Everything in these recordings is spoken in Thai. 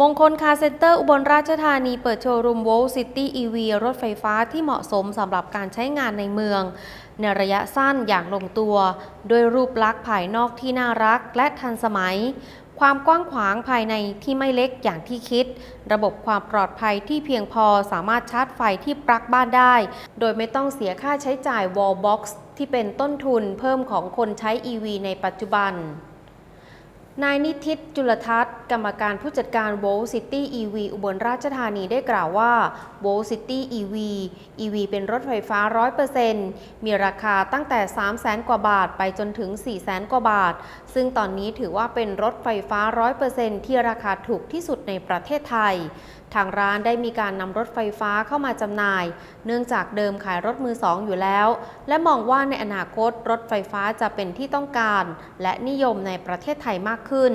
มงคลคาร์เซ็นเตอร์อุบลราชธานีเปิดโชว์รูมโวลซิตี้อีวีรถไฟฟ้าที่เหมาะสมสำหรับการใช้งานในเมือง ในระยะสั้นอย่างลงตัว ด้วยรูปลักษณ์ภายนอกที่น่ารักและทันสมัย ความกว้างขวางภายในที่ไม่เล็กอย่างที่คิด ระบบความปลอดภัยที่เพียงพอสามารถชาร์จไฟที่ปลั๊กบ้านได้ โดยไม่ต้องเสียค่าใช้จ่าย wall box ที่เป็นต้นทุนเพิ่มของคนใช้ EV ในปัจจุบัน นายนิติตจุลทัศน์ กรรมการผู้จัดการโวลซิตี้อีวีอุบลราชธานีได้กล่าวว่าโวลซิตี้อีวีอีวีเป็นรถไฟฟ้า 100%มีราคาตั้งแต่ 300,000กว่าบาทไปจนถึง 400,000กว่าบาท ซึ่งตอนนี้ถือว่าเป็นรถไฟฟ้า 100%ที่ราคาถูกที่สุดในประเทศไทย ทางร้านได้มีการนำรถไฟฟ้าเข้ามาจำหน่าย เนื่องจากเดิมขายรถมือสองอยู่แล้ว และมองว่าในอนาคตรถไฟฟ้าจะเป็นที่ต้องการ และนิยมในประเทศไทยมากขึ้น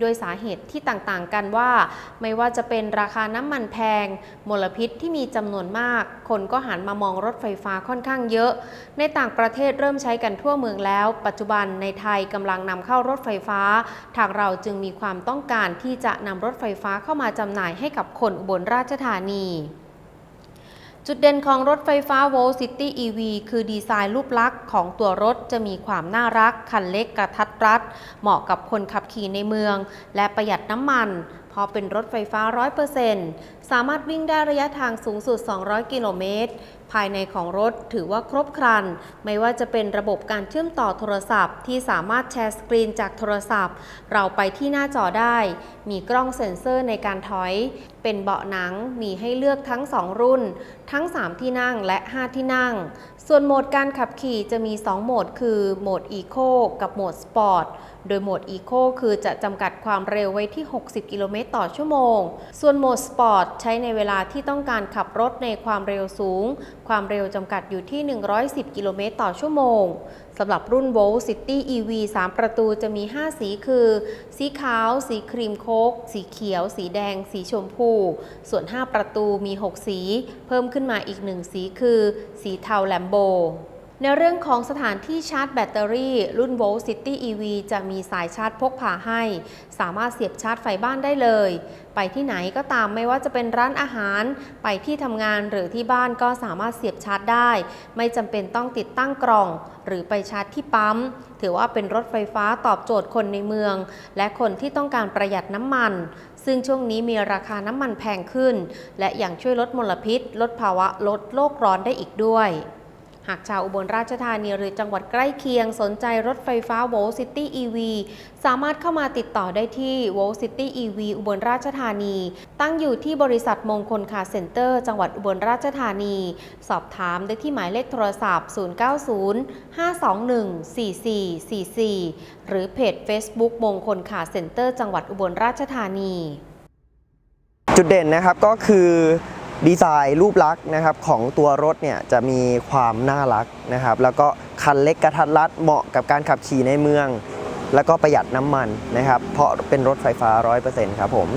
โดยสาเหตุที่ต่างๆกันว่า ไม่ว่าจะเป็นราคาน้ำมันแพง มลพิษที่มีจำนวนมาก คนก็หันมามองรถไฟฟ้าค่อนข้างเยอะ ในต่างประเทศเริ่มใช้กันทั่วเมืองแล้ว ปัจจุบันในไทยกำลังนำเข้ารถไฟฟ้า ทางเราจึงมีความต้องการที่จะนำรถไฟฟ้าเข้ามาจำหน่ายให้กับคนอุบลราชธานี จุดเด่นของรถไฟฟ้า v o l City EV คือดีไซน์รูปลักษณ์ของตัวรถจะมีความน่ารัก คันเล็กกระทัดรัด เหมาะกับคนขับขี่ในเมือง และประหยัดน้ำมัน เพราะเป็นรถไฟฟ้า 100% สามารถวิ่งได้ระยะทางสูงสุด 200 กิโลเมตร ภายในของรถถือว่าครบครัน ไม่ว่าจะเป็นระบบการเชื่อมต่อโทรศัพท์ ที่สามารถแชร์สกรีนจากโทรศัพท์ เราไปที่หน้าจอได้ มีกล้องเซ็นเซอร์ในการถอย เป็นเบาะหนัง มีให้เลือกทั้ง 2 รุ่น ทั้ง 3 ที่นั่งและ 5 ที่นั่ง ส่วนโหมดการขับขี่จะมี 2 โหมด คือโหมด Eco กับโหมด Sport โดยโหมด Eco คือจะจำกัดความเร็วไว้ที่ 60 กิโลเมตรต่อชั่วโมง ส่วนโหมด Sport ใช้ในเวลาที่ต้องการขับรถในความเร็วสูง ความเร็วจำกัดอยู่ที่ 110 กิโลเมตรต่อชั่วโมงสำหรับรุ่น v o l City EV 3 ประตูจะมี 5 สีคือ สีขาว สีครีมโคก สีเขียว สีแดง สีชมพู ส่วน 5 ประตูมี 6 สี เพิ่มขึ้นมาอีก 1 สีคือ สีเทาแลมโบ ในเรื่องของสถานที่ชาร์จแบตเตอรี่ รุ่น v o l City EV จะมีสายชาร์จพกพาให้ สามารถเสียบชาร์จไฟบ้านได้เลย ไปที่ไหนก็ตามไม่ว่าจะเป็นร้านอาหาร ไปที่ทำงานหรือที่บ้านก็สามารถเสียบชาร์จได้ ไม่จำเป็นต้องติดตั้งกล่อง หรือไปชาร์จที่ปั๊ม ถือว่าเป็นรถไฟฟ้าตอบโจทย์คนในเมือง และคนที่ต้องการประหยัดน้ำมัน ซึ่งช่วงนี้มีราคาน้ำมันแพงขึ้น และยังช่วยลดมลพิษ ลดภาวะลดโลกร้อนได้อีกด้วย หากชาวอุบลราชธานีหรือจังหวัดใกล้เคียงสนใจรถไฟฟ้า v o l City EV สามารถเข้ามาติดต่อได้ที่ v o l City EV อุบลราชธานี ตั้งอยู่ที่บริษัทมงคลคาเซ็นเตอร์ จังหวัดอุบลราชธานี สอบถามได้ที่หมายเลขโทรศัพท์ 090-521-4444 หรือเพจ Facebook มงคลคาเซ็นเตอร์ จังหวัดอุบลราชธานี จุดเด่นนะครับก็คือ ดีไซน์รูปลักษณ์นะครับของตัวรถเนี่ยจะมีความน่ารักนะครับ แล้วก็คันเล็กกระทัดรัดเหมาะกับการขับขี่ในเมือง แล้วก็ประหยัดน้ำมันนะครับ เพราะเป็นรถไฟฟ้า 100%ครับผม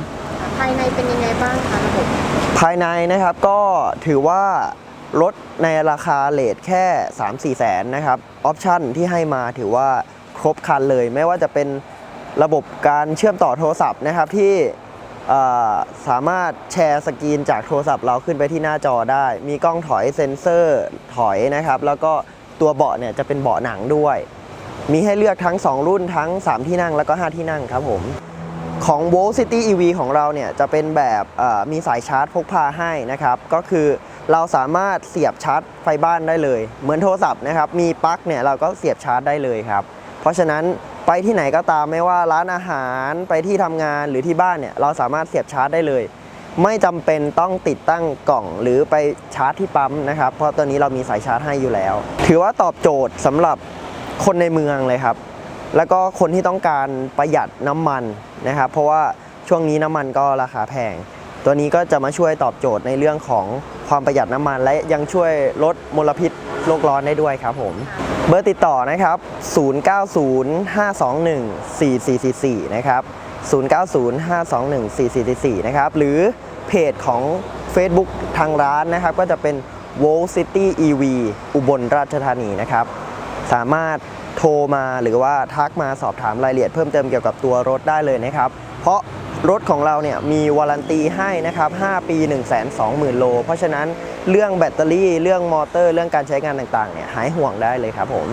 ภายในเป็นยังไงบ้างคะระบบภายในนะครับก็ถือว่ารถในราคาเลทแค่ 3-4 แสนนะครับออปชั่นที่ให้มาถือว่าครบครันเลย ไม่ว่าจะเป็นระบบการเชื่อมต่อโทรศัพท์นะครับที่เอ่อ สามารถแชร์สกรีนจากโทรศัพท์เราขึ้นไปที่หน้าจอได้ มีกล้องถอยเซ็นเซอร์ถอยนะครับ แล้วก็ตัวเบาะเนี่ยจะเป็นเบาะหนังด้วย มีให้เลือกทั้ง 2 รุ่นทั้ง 3 ที่นั่งแล้วก็ 5 ที่นั่งครับผม ของ v o l City EV ของเราเนี่ยจะเป็นแบบมีสายชาร์จพกพาให้นะครับ ก็คือเราสามารถเสียบชาร์จไฟบ้านได้เลย เหมือนโทรศัพท์นะครับ มีปลั๊กเนี่ยเราก็เสียบชาร์จได้เลยครับ เพราะฉะนั้น ไปที่ไหนก็ตามไม่ว่าร้านอาหารไปที่ทำงานหรือที่บ้านเนี่ยเราสามารถเสียบชาร์จได้เลย ไม่จำเป็นต้องติดตั้งกล่องหรือไปชาร์จที่ปั๊มนะครับเพราะตัวนี้เรามีสายชาร์จให้อยู่แล้ว ถือว่าตอบโจทย์สำหรับคนในเมืองเลยครับ แล้วก็คนที่ต้องการประหยัดน้ำมันนะครับ เพราะว่าช่วงนี้น้ำมันก็ราคาแพง ตัวนี้ก็จะมาช่วยตอบโจทย์ในเรื่องของความประหยัดน้ำมัน และยังช่วยลดมลพิษ โลกร้อนได้ด้วยครับผม เบอร์ติดต่อนะครับ 0905214444 นะครับ 0905214444 นะครับ หรือเพจของ Facebook ทางร้านนะครับ ก็จะเป็น w o l City EV อุบลราชธานีนะครับ สามารถโทรมาหรือว่าทักมาสอบถามรายละเอียดเพิ่มเติมเกี่ยวกับตัวรถได้เลยนะครับ เพราะ รถของเราเนี่ยมีวารันตีให้นะครับ 5 ปี 1 2 0 0 0 0 โล เพราะฉะนั้นเรื่องแบตเตอรี่ เรื่องมอเตอร์ เรื่องการใช้งานต่างๆ เนี่ยหายห่วงได้เลยครับผม